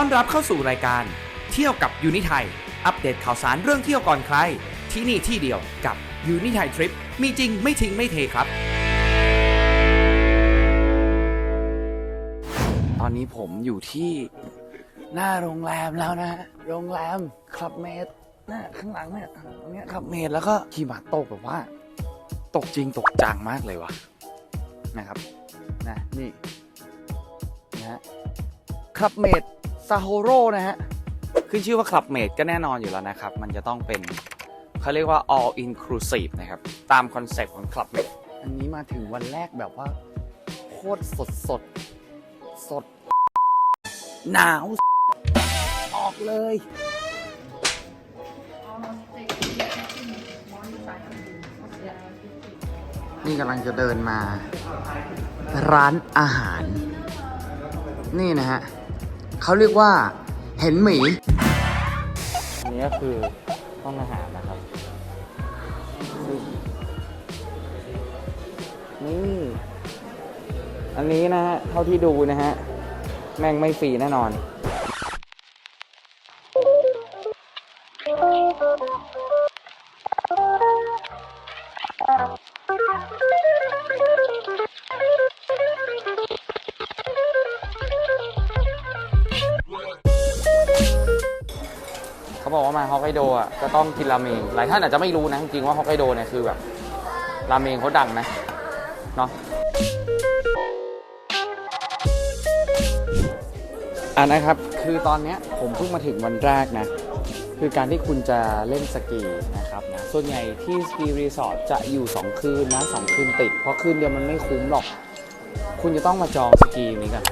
ต้อนรับเข้าสู่รายการ เที่ยวกับยูนิไทยอัปเดตข่าวสารเรื่องเที่ยวก่อนใคร ที่นี่ที่เดียวกับยูนิไทยทริปมีจริงไม่ทิ้งไม่เทครับ ตอนนี้ผมอยู่ที่หน้าโรงแรมแล้วนะฮะโรงแรมคลับเมดนะข้างหลังเนี่ยตรงเนี้ยคลับเมดแล้วก็ขี่มาตกแบบว่า ตกจริงตกจังมากเลยวะนะครับนะนี่นะฮะคลับเมด ซาโฮโรนะฮะ ขึ้นชื่อว่าคลับเมดก็แน่นอนอยู่แล้วนะครับ มันจะต้องเป็นเขาเรียกว่า all inclusive นะครับ ตามคอนเซปต์ของคลับเมดอันนี้มาถึงวันแรกแบบว่า โคตรสดสดสด หนาว ออกเลย นี่กำลังจะเดินมา ร้านอาหาร นี่นะฮะ เขาเรียกว่า เห็นหมี อันนี้ก็คือห้องอาหารนะครับซึ่งนี่ อันนี้นะฮะ เท่าที่ดูนะฮะ แม่งไม่ฟรีแน่นอน เขาบอกว่ามาฮอกไกโดอะก็ต้องกินราเมงหลายท่านอาจจะไม่รู้นะจริงๆว่าฮอกไกโดเนี่ยคือแบบราเมงเขาดังนะเนาะอ่านะครับคือตอนนี้ผมเพิ่งมาถึงวันแรกนะ คือการที่คุณจะเล่นสกีนะครับนะส่วนใหญ่ที่สกีรีสอร์ทจะอยู่ 2 คืนนะ 2 คืนติด เพราะคืนเดียวมันไม่คุ้มหรอก คุณจะต้องมาจองสกีนี้กัน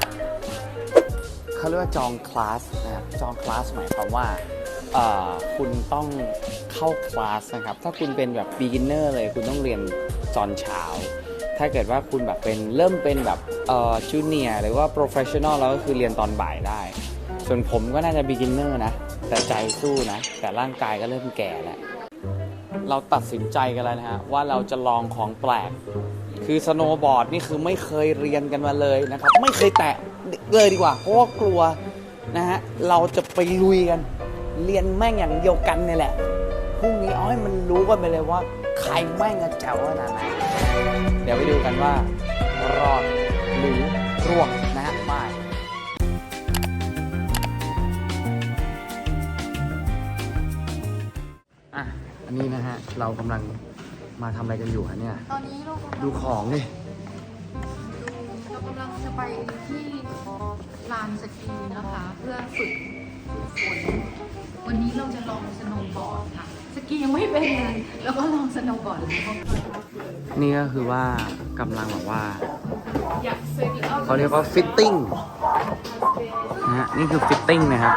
เขาเรียกว่าจองคลาสนะครับจองคลาสหมายความว่า คุณต้องเข้าคลาสนะครับ ถ้าคุณเป็นแบบ beginner เลยคุณต้องเรียนตอนเช้า ถ้าเกิดว่าคุณแบบเป็นเริ่มเป็นแบบเอ่อจูเนียหรือว่า professional แล้วก็คือเรียนตอนบ่ายได้ ส่วนผมก็น่าจะ beginner นะ แต่ใจสู้นะ แต่ร่างกายก็เริ่มแก่แล้วเราตัดสินใจกันแล้วนะฮะว่าเราจะลองของแปลก คือสโนว์บอร์ดนี่คือไม่เคยเรียนกันมาเลยนะครับ ไม่เคยแตะเลยดีกว่าเพราะว่ากลัวนะฮะเราจะไปลุยกัน เรียนแม่งอย่างเดียวกันนี่แหละพรุ่งนี้เอาให้มันรู้กันไปเลยว่า ใครแม่งจะแจ๋วขนาดไหนเดี๋ยวไปดูกันว่ารอดหรือร่วงนะฮะไปอะอันนี้นะฮะ เรากำลังมาทำอะไรกันอยู่ฮะเนี่ย ตอนนี้เรากำลังดูของดิ เรากำลังจะไปที่ลานสกีนะคะ เพื่อฝึกฝึกฝน วันนี้เราจะลองสโนว์บอร์ดค่ะ สกียังไม่เป็นเลยแล้วก็ลองสโนว์บอร์ดเลยนี่ก็คือว่ากำลังแบบว่าอกซื้อดีเอาเขาเรียกว่าฟิตติ้งนะฮะนี่คือฟิตติ้งนะครับ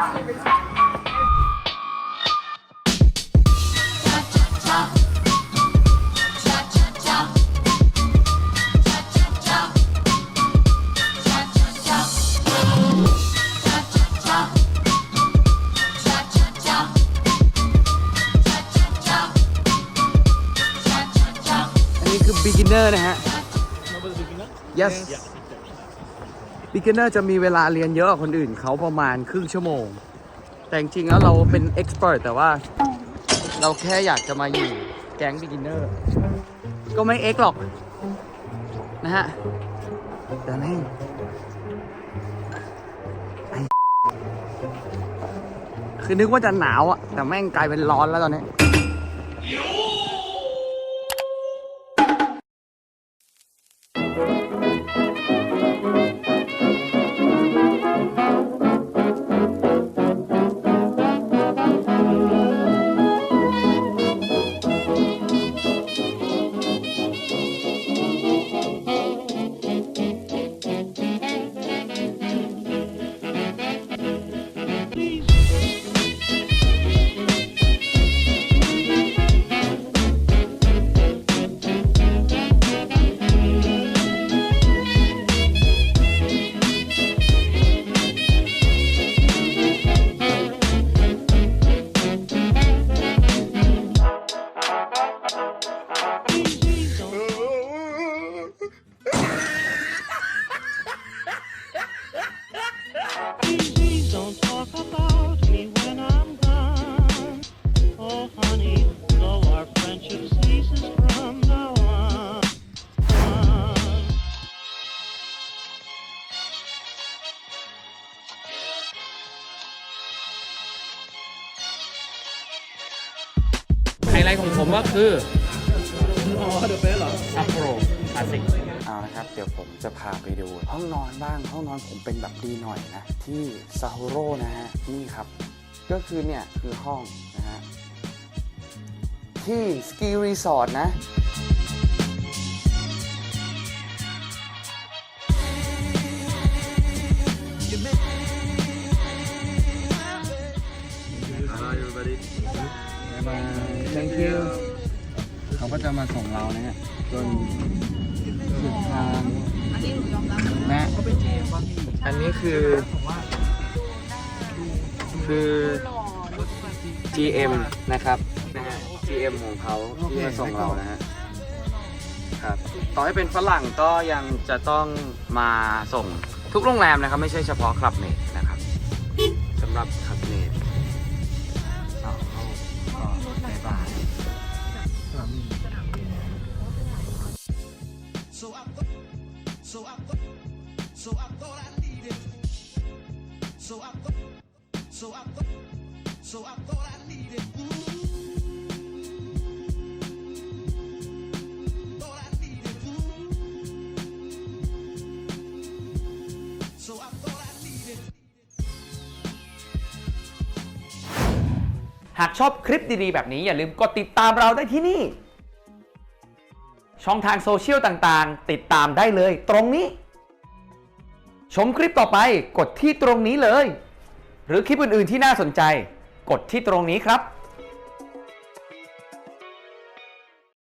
beginner นะฮะ yes beginner จะมีเวลาเรียนเยอะกว่าคนอื่นเขาประมาณครึ่งชั่วโมง แต่จริงๆแล้วเราเป็น expert แต่ว่า เราแค่อยากจะมาอยู่แก๊ง beginner ก็ไม่ X หรอก นะฮะ แต่แม่งไอคือนึกว่าจะหนาวอะแต่แม่งกลายเป็นร้อนแล้วตอนนี้ ไลท์ของผมก็คืออ๋อเดอะเฟสเหรออัพโปรคลาสสิกเอาละครับ เดี๋ยวผมจะพาไปดู ห้องนอนบ้าง ห้องนอนผมเป็นแบบดีหน่อยนะ ที่ซาฮูโร่นะฮะ นี่ครับ ก็คือเนี่ย คือห้องนะฮะ ที่สกีรีสอร์ทนะ thank you เขาก็จะมาส่งเรานะฮะจนสุดทางอันนี้หนูยอมรับนะอันนี้คือ คือ GM นะครับนะฮะ GM ของเขาที่มาส่งเรานะฮะครับต่อให้เป็นฝรั่งก็ยังจะต้องมาส่งทุกโรงแรมนะครับ ไม่ใช่เฉพาะคลับเมดนะครับสำหรับคลับเมด หากชอบคลิปดีๆ แบบนี้อย่าลืมกดติดตามเราได้ที่นี่ ช่องทางโซเชียลต่างๆ ติดตามได้เลยตรงนี้ ชมคลิปต่อไปกดที่ตรงนี้เลย หรือคลิปอื่นๆที่น่าสนใจ กดที่ตรงนี้ครับ